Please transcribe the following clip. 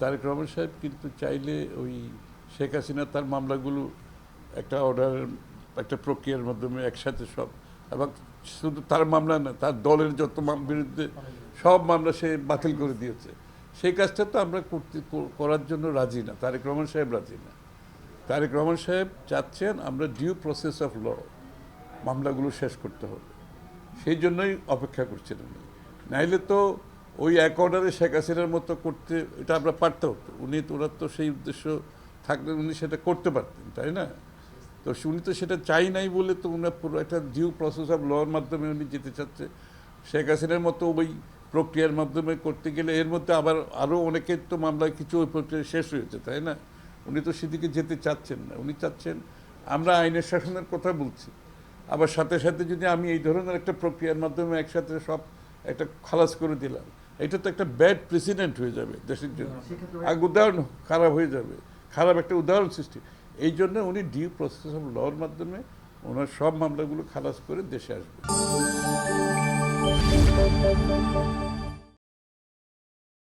তারেক রহমান সাহেব কিন্তু চাইলে ওই শেখ হাসিনা তার মামলাগুলো একটা অর্ডার একটা প্রক্রিয়ার মাধ্যমে একসাথে সব, এবং শুধু তার মামলা না, তার দলের যত বিরুদ্ধে সব মামলা সে বাতিল করে দিয়েছে। সেই কাজটা তো আমরা করতে করার জন্য রাজি না, তারেক রহমান সাহেব রাজি না। তারেক রহমান সাহেব চাচ্ছেন আমরা ডিউ প্রসেস অফ ল মামলাগুলো শেষ করতে হবে। সেই জন্যই অপেক্ষা করছেন উনি। নাইলে তো ওই এক অর্ডারে শেখ হাসিনার মতো করতে এটা আমরা পারতে হতো উনি তো, ওনার তো সেই উদ্দেশ্য থাকলে উনি সেটা করতে পারতেন, তাই না? তো উনি তো সেটা চাই নাই বলে তো উনার পুরো একটা ডিউ প্রসেস অফ লর মাধ্যমে উনি যেতে চাচ্ছে। শেখ হাসিনার মতো ওই প্রক্রিয়ার মাধ্যমে করতে গেলে এর মধ্যে আবার আরও অনেকের তো মামলায় কিছু ওই প্রক্রিয়া শেষ হয়েছে, তাই না? উনি তো সেদিকে যেতে চাচ্ছেন না। উনি চাচ্ছেন, আমরা আইনের শাসনের কথা বলছি। আবার সাথে সাথে যদি আমি এই ধরনের একটা প্রক্রিয়ার মাধ্যমে একসাথে সব একটা খালাস করে দিলাম এটা তো একটা ব্যাড প্রেসিডেন্ট হয়ে যাবে দেশের জন্য। আগে উদাহরণ খারাপ হয়ে যাবে। খারাপ একটা উদাহরণ সৃষ্টি। এই জন্য উনি ডিউ প্রসেস অফ লর মাধ্যমে ওনার সব মামলাগুলো খালাস করে দেশে আসবে।